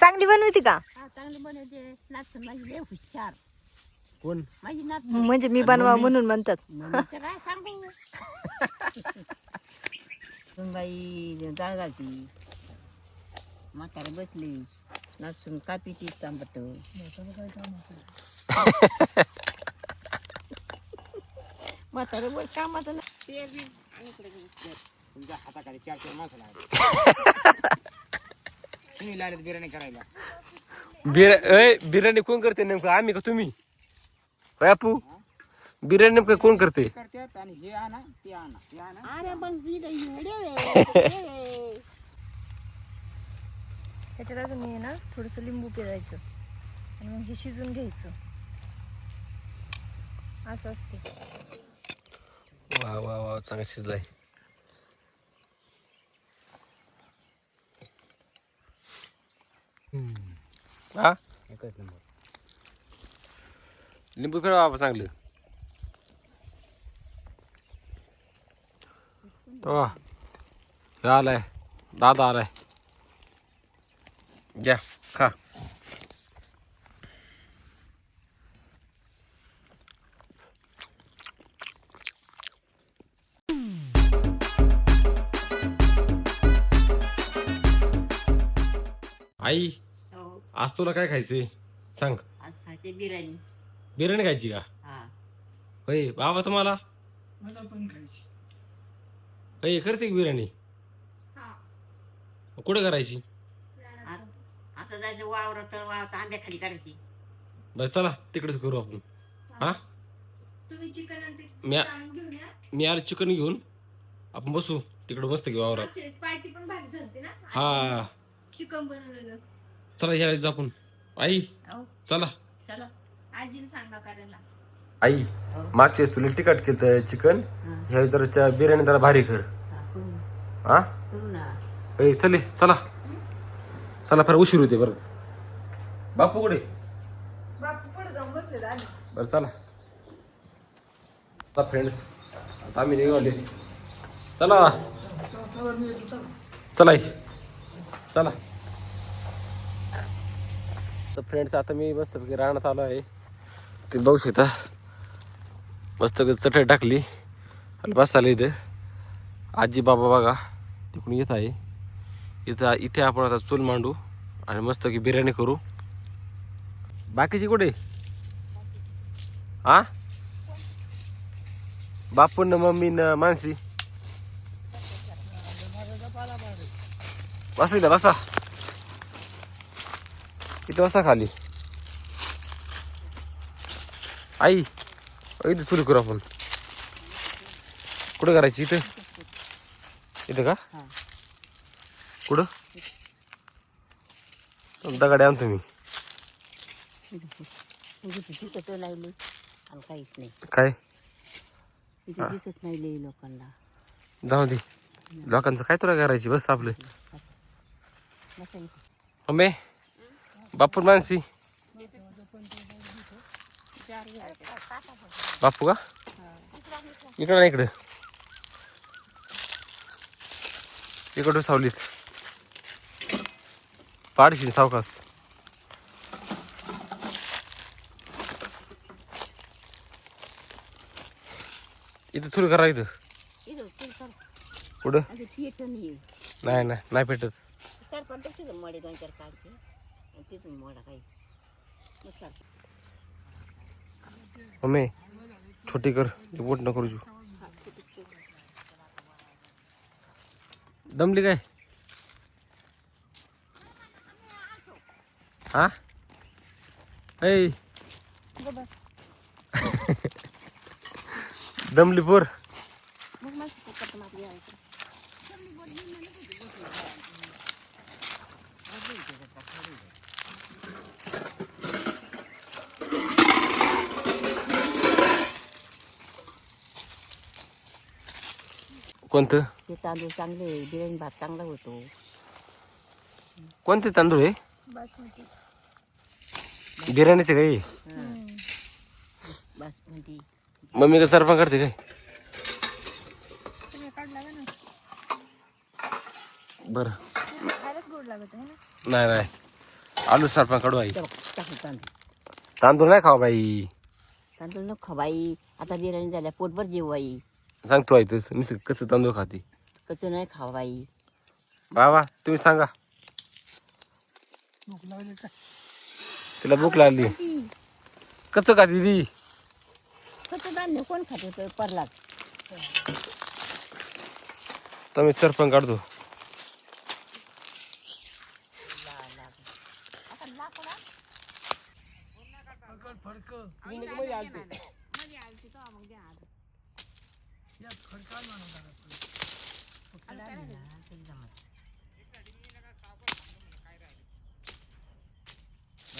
चांगली बनवती का? हा, चांगली बनवते. नाचून माझी लय हुशार कोण? म्हणजे मी बनवा म्हणून म्हणतात. मम्मीचं काय सांगू? सुनबाई जाळ घालती. म्हातारे बसली. नाचून कापी ती तांबट. म्हातारे कामात ते. तुमच्या हाताखाली चार चार माणसं लागले. तुम्ही लागलेत बिर्याणी करायला. बिर्या बिर्याणी कोण करते नेमकं? आम्ही का तुम्ही? होय अपू बिर्याणी नेमकं कोण करते? करतात आणि हे आणा ते आणा हे आणा. अरे पण मी तर येडे वे. त्याच्यात अजून मी ना थोडस लिंबू पिळायचं. आणि मग हे शिजून घ्यायचं. असं असते वा वा वा चांगला शिजलाय. हा? एकच नंबर. लिंबू फिरवा बाबा चांगलं. तो हे आलाय. दादा आलाय. घ्या खा. आई आज तुला काय खायचंय? सांग. आज खाते बिर्याणी. बिर्याणी खायची का? हा. होय बाबा तुम्हाला? मला पण खायची. होय करते की बिर्याणी? कुठे करायची? आता जायचं वावर तर वावर आंब्या खाली करायची. बरं चला तिकडेच करू आपण. हा. तुम्ही चिकन आणि मी आ- घेऊन या. मी आलो चिकन घेऊन. आपण बसू. तिकडे मस्त घेऊ वावरात. पार्टी पण भारी झाली ना? हा. चिकन बनवलेलं. चला ह्या वेळेस आपण आई हो. चला. चला. आजीने सांगा करायला. आई मागच्या वेळेस तुला तिखट केलं चिकन हा. ह्या वेळेस जरा बिर्याणी जरा भारी कर. हा, करू हा? करू ना. ए चले चला. चला फार उशीर होते बरं. बापू कुठे? बापू पुढे जाऊन बसले आधी बरं चला. चला फ्रेंड्स आता आम्ही निघाले चला. चला आई. चला. तर फ्रेंड्स आता मी मस्तपैकी राहण्यात आलो आहे. ते बघू शकता. मस्त चटई टाकली. आणि बसायला इथं. आजी बाबा बघा तिकडून येत आहे. इथं इथे आपण आता चूल मांडू आणि मस्त की बिर्याणी करू. बाकीची कुठे? हा बापून मम्मी न मानसी. बस इथं बसा. इथं बसा खाली? आई इथं सुरू करू आपण. कुठं करायची इथं? इथं का? कुठं? दगड आण तुम्ही तुझी दिसत नाही लई. आणि काहीच नाही. काय? तिथे दिसत नाही लई लोकांना. जाऊ दे. लोकांचं काय तुला करायची? बस आपलं. मम्मी बापूर मानसी. बापू का? इकडं ना इकडं. इकडं सावलीत पाडशील सावकाश. इथं सुरू करा इथं. चल कुठं नाही नाही पेटत तिथून मडे काही. मम्मी छोटी कर बोट न करू दमली काय? हा? ऐ. दमली पोर मग माझं पप्पा मागे यायचं कोणतं? ते तांदूळ चांगले बिर्याणी भात चांगला होतो. कोणते तांदूळ आहे? बासमती. बिर्याणीचे काही? बासमती. मम्मी का सरपण करते काय? तुम्ही ना. बरं. खायलाच गोड लागत आहे ना? नाही नाही. आलू सरपण कडू आई. टाकू तांदूळ. तांदूळ नाही खावा बाई. तांदूळ नको खवाई आता बिर्याणी झाल्या पोटभर जेव बाई सांगतो आई तसं निस कसं तांदूळ खाते? कचं नाही खावा बाई. बाबा तुम्ही सांगा. तिला भूक लागली. कसं खाते ती? कचं धान्य कोण खात होतं? परलात. तर मी सरपण काढतो.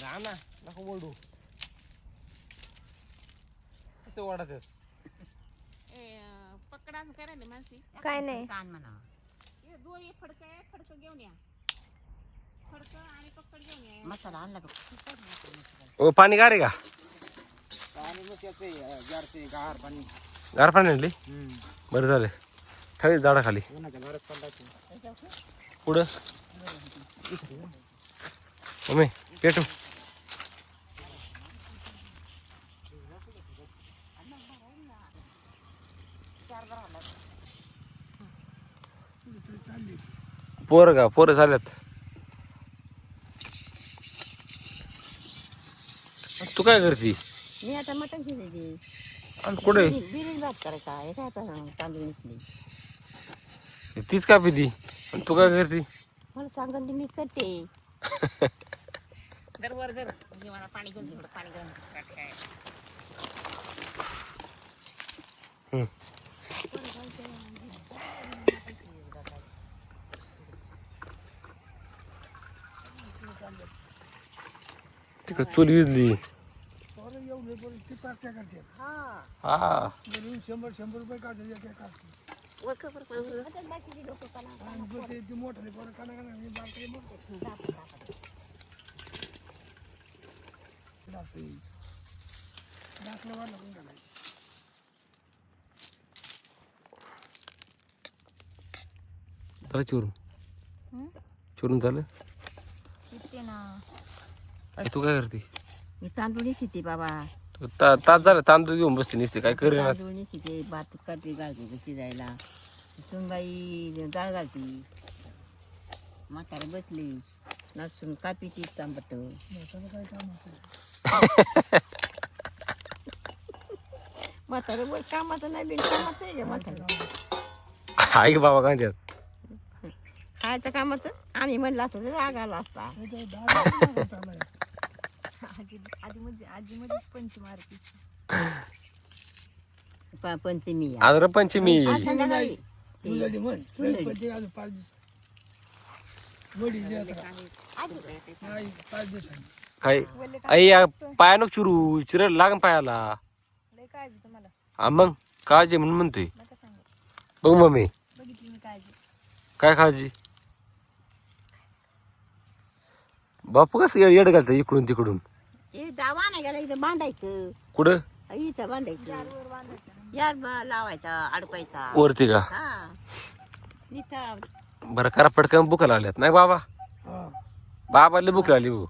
ना नको ओरडू कसं पकडा माणसी काय नाही. कान म्हणा हे दोन एक फडकं आहे फडकं घेऊन या. फडकं आणि पकड घेऊन या. मसाला आणला का? ओ पाणी गारे का? पाणी मग त्याचे गार पाणी. गार पाणी आणली? बरं झालं. खाली झाडा खाली. उन्हाच्या घरात पडायचं पुढं? मम्मी पेटू पोरं का? पोरं झाल्यात. तू काय करती? मी आता मटण शिजायचे आणि कुठे? बिर्याणी भात करायचा. हे काय आता तांदूळ नसले तीच का पिती आणि तू काय करती? मला सांगून ते मी करते. दर वर दर म्हणजे मला पाणी घेऊन थोडं पाणी घेऊन काय हम्म. तिकडे चूल विजली. हा. शंभर शंभर रुपये चोरून? चोरून झालं तू काय करते? मी तांदूळ शिते बाबा. तू ता तास झालं तांदूळ घेऊन बसते नसते काय करेन तांदूळ शिते भात करते घालते शिजायला. सुनबाई डाळ घालते. म्हातारे बसली. नाचून कापीची तांबट. काय काम असेल म्हातारे वर कामाचं नाही बिन कामाचं आहे म्हातारे? ऐक बाबा काय त्यात खायचं कामाचं? आम्ही म्हणलं असतं तर राग आला असता. आजी आजी मध्ये आजी मध्येच पंच मारती प- पंचमी. आज पंचमी आज संध्याकाळी तुझ्यासाठी म्हण. गणपती अजून पाच दिवस वडी जे आता. नाही पाच दिवसांनी काय? आई या पाया नको चिरू. चिर लागन पायाला. लय काळजी तुम्हाला. हा मग काळजी म्हणून म्हणतोय. नका सांगू. बघ मम्मी. बघितली मी काळजी. काय काळजी? बापू कसं येड घालतं इकडून तिकडून? दावा नाही गेला इथं बांधायचं. कुठं? इथं बांधायचं. यार ब- लावायचा अडकायचा वरती का? हा. इथं. बरं करा पटकन बुका लागल्यात. नाही बाबा? हा. बाबाला बुक लागली हो.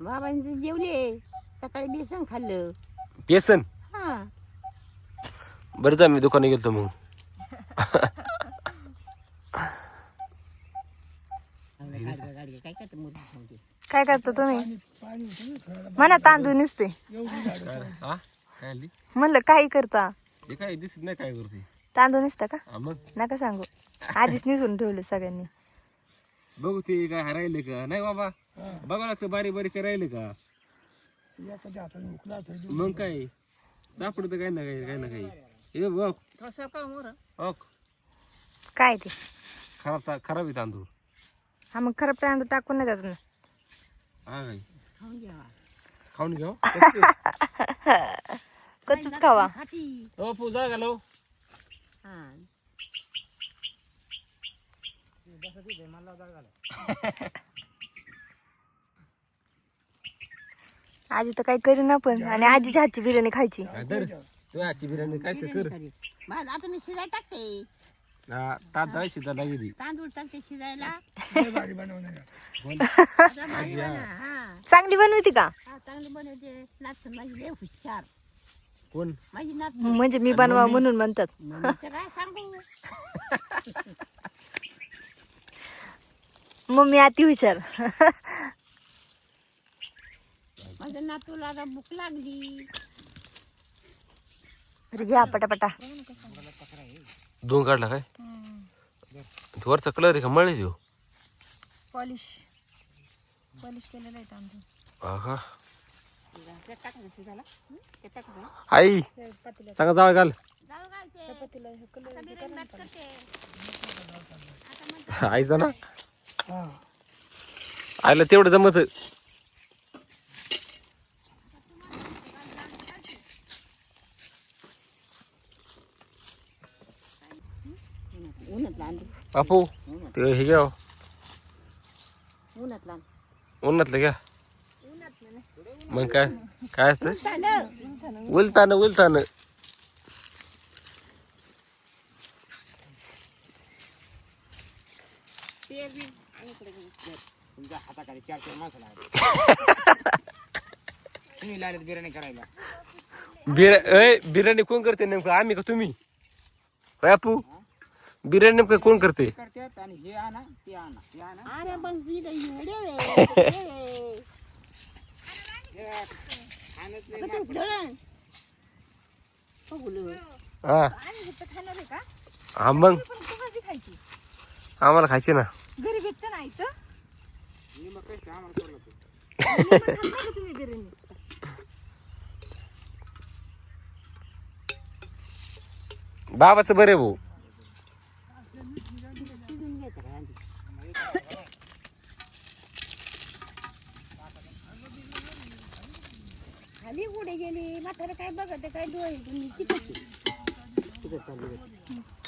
बाबांचे जेवले सकाळी बेसन खाल्लं. पेसन हा. बरं जा मी दुकानात गेलतो मग. काय करतो तुम्ही? पाणी होतं ना खेळायला म्हणा तांदूळ निसते. हा? काय आली म्हणलं काही करता. हे काय दिसत नाही काय करते तांदूळ निसता का? हा मग. नका सांगू. आधीच निसून ठेवलं सगळ्यांनी. बघू ते काय हरायले का? नाही बाबा. बघा लागतं बारीक बारीक राहिले का? मग काय? सापडतं काय ना काही काय ना काही. हे बघ. थोडस का मोर काय ते? खराब ता- खराब आहे तांदूळ. हा मग खरं तांदूळ टाकून नाही जात ना. हा काय खाऊन घ्यावा. खाऊन घ्या कच्चच खावा. हो पूजा घालो हा. आजी तर काही करीना पण आणि आजीच्या हातची बिर्याणी खायची. तू आजची बिर्याणी काय कर. माझं आता मी टाकते. शिजायला गेली तांदूळ टाकते शिजायला लय भारी बनवणार आता माझी बना, हा चांगली बनवते का? हा, चांगली बनवते. नाचून माझी लय हुशार. कोण? माझी नाच म्हणजे मी बनवा म्हणून म्हणतात. काय सांगू? मम्मी अति हुशार. माझ्या नातूला आता भूक लागली. तरी घ्या पटापटा. दोन काढला काय? वरचा कलर आहे का? मळे देऊ. पॉलिश. पॉलिश केलेलं आहे तांदूळ. हा का हं? आई चांगला जावा घाल. भात करते आईचा ना. हा आईला तेवढं जमत उन्हात लांब बापू ते हे घ्या हो. उन्हात लांब उन्हातलं घ्या मग काय काय असतं उलतानं उलतानं ते बी आणि इकडे घेऊ. तुमच्या हाताखाली चार चार माणसं तुम्ही लागलेत बिर्याणी करायला बिर्या बिर्याणी कोण करते नेमकं आम्ही का तुम्ही बापू बिर्याणी नेमकं कोण करते? करतात आणि हे आणा ते आणा हे आणा. अरे पण मी तर येडे वे. हे आणत नाही हा आणि खाणार आहे का? हा मग. पण खायची? आम्हाला खायचे ना. घरी भेटतं ना इथं? मी मग काय आम्हाला सोडलं तू. तुम्ही बिर्याणी बाबाचं बरे भाऊ शिजून घ्यायचं काय आधी. खाली कुठे गेली. म्हातारं काय बघत काय डोळे तुम्ही?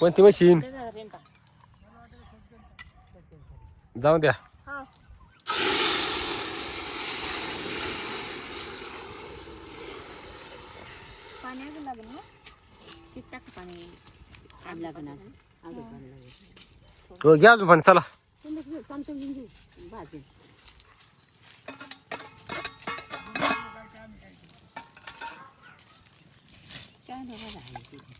कोणती मशीन? जाऊ द्या. हा. पाणी अजून लागेल ना? ते टाक पाणी आग लागणार हो घ्या अजून पण चला. तुम्ही घेऊ घेऊन घेऊ भाजी. काय नाही बघा आहे तिथे.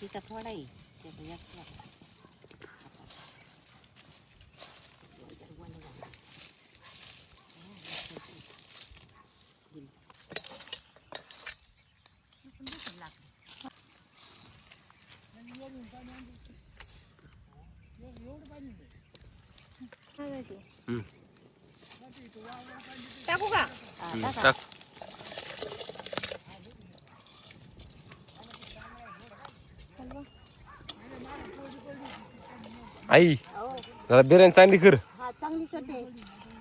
तिथं थोडा आहे त्याचा एक थोडा. हम्म. टाकू का हम्म, टाक आई जरा बिर्याणी चांगली कर. हा चांगली करते.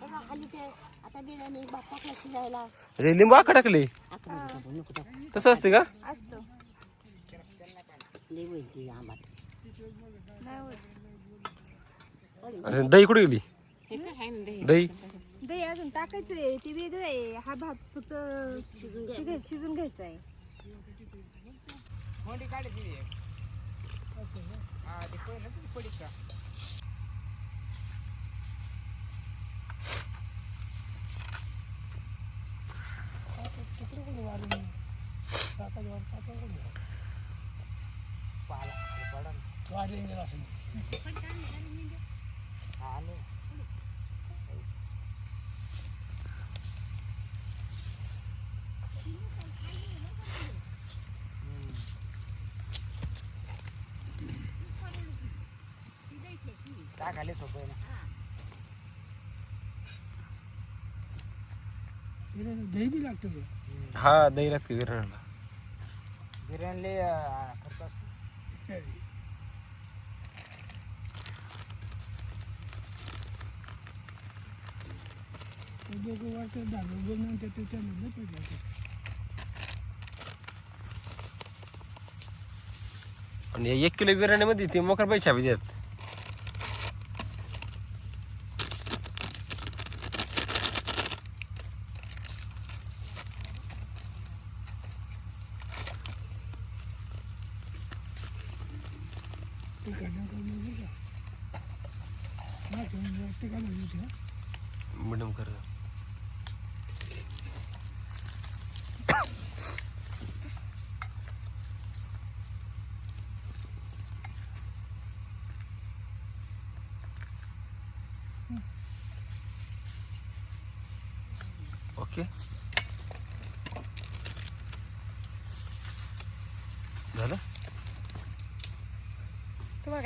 बघा खाली ते आता बिर्याणी भात टाकला शिजायला म्हणजे लिंबू आका टाकले. तसं असते का? असतो. लई होईल ती आंबाट नाही होत आणि दही कुठे गेली? हे आहे दही? दही. अजून टाकायचंय ते वेगळं आहे. हा भात फक्त हे शिजून घ्यायचा आहे. कोंडी काढायची एक. हा ते पहिलं तू पडीत का पाला खाली पडा ना. वाढ इंजन असं हा, आलो. टाकाले सोपं आहे ना. बिर्याणी दही बी लागतं का हा दही लागते बिर्याणीला बिर्याणी लय, अं, खर्च असतो. ते दोघं वाटतं दहा दोन नंतर ते त्यामध्ये पडलं होतं. आणि एक किलो बिर्याणी मध्ये ते मोकर पैसे हवे देत. मॅडम कर.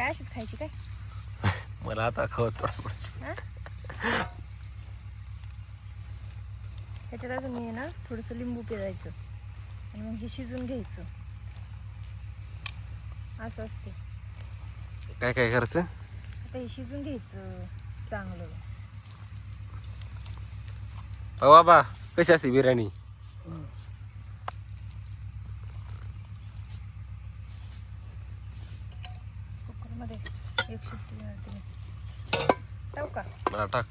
अशीच खायची काय? मला आता खवत हा? ह्याच्यात अजून मी ना थोडंसं लिंबू पिळायचं. आणि मग हे शिजून घ्यायचं. असं असते काय काय करायचं? आता हे शिजून घ्यायचं चांगलं. बाबा कशी असते बिर्याणी कुकरमध्ये एक शिट्टी घालते मी. ठेवू का मला टाक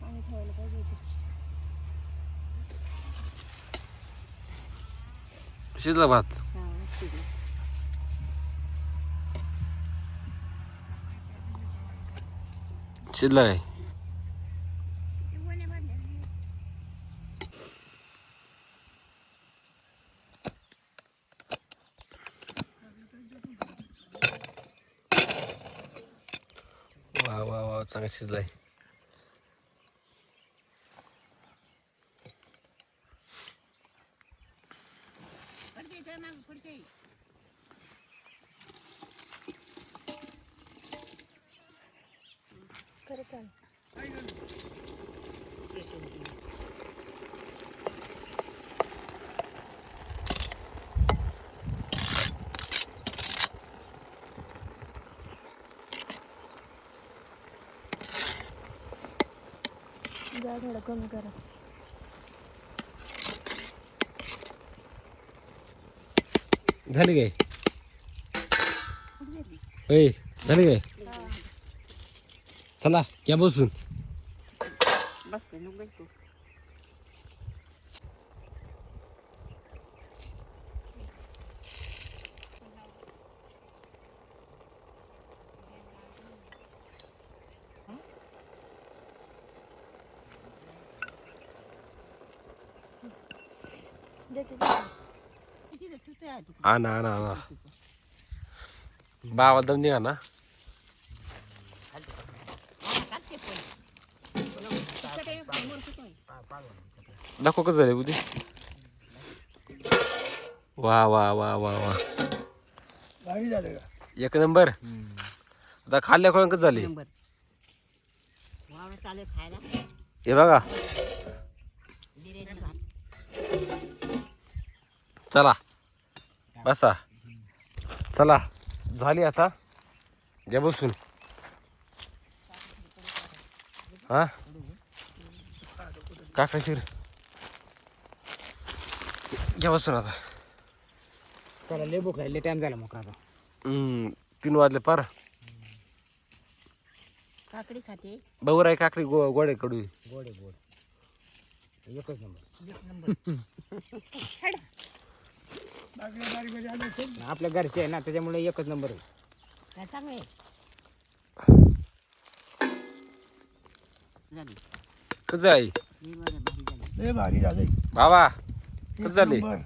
पाणी ठेवायला पाहिजे होते शिजला भात शिजला काय? वा वा वा चांगला शिजलाय पडते इथं मागं पडते खरं चालेल जा थोडं कमी करा. झाली काय? ए झाली काय? चला क्या बसून बसते नको बसू देते जा. तिथे ठुसे आहे तिथे. आणा आणा आणा बाबा दम निघा ना. नको कसं झाले बुद्धी? वा वा वा वा वा. एक नंबर. आता खाल्ल्या खोळ्या कसं झाली हे बघा. चला. बसा. चला झाली आता. घ्या बसून. हा? काका शिर. घ्या बसून आता. चला लय भूक लागली टाइम झाला मोकळा आता. हम्म, तीन वाजले पार. काकडी खाते. बघू आहे काकडी गो गोडे कडू. गोड आहे गोड. एकच नंबर. एक नंबर बाकी बारीक बारीक आलं असेल आपल्या घरचे आहे ना त्याच्यामुळे एकच नंबर आहे. काय चांगलं आहे? झाली. कसं आहे? ही बरं भारी झाली. लय भारी झालंय बाबा कसं झाली? नंबर.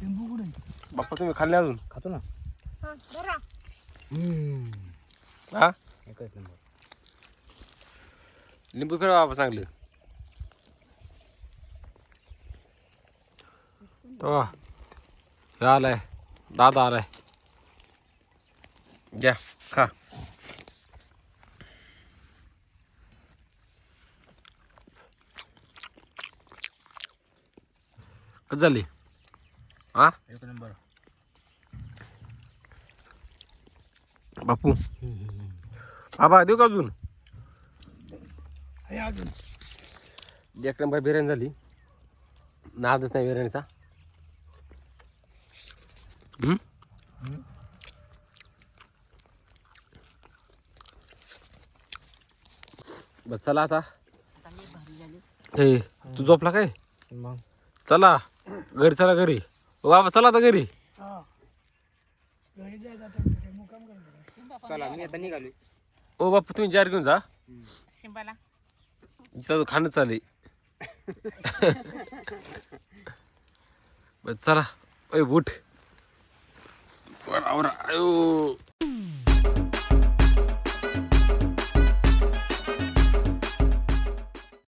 लिंबू कुठे बाप्पा तुम्ही खाल्ले अजून? खातो ना. हा बरा. हा? एकच नंबर लिंबू फिरवा बाबा चांगलं. तो. आलाय दादा आलाय घ्या खा. कसं झाली? हा एक नंबर. बापू. बाबा देऊ का अजून? अजून. एक नंबर बिर्याणी झाली. नादच नाही बिर्याणीचा हम्म? बस चला आता. हे तू झोपला काय? मग. चला घरी चला घरी. ओ बाबा चला आता घरी. हा. घरी जायचं आता काय मुक्काम करायचं चला मी आता निघालोय. ओ बापू तुम्ही जार घेऊन जा. शिंबाला. इथं खाणं चालू बस चला. ओय बूट बरं, आवरा. आयो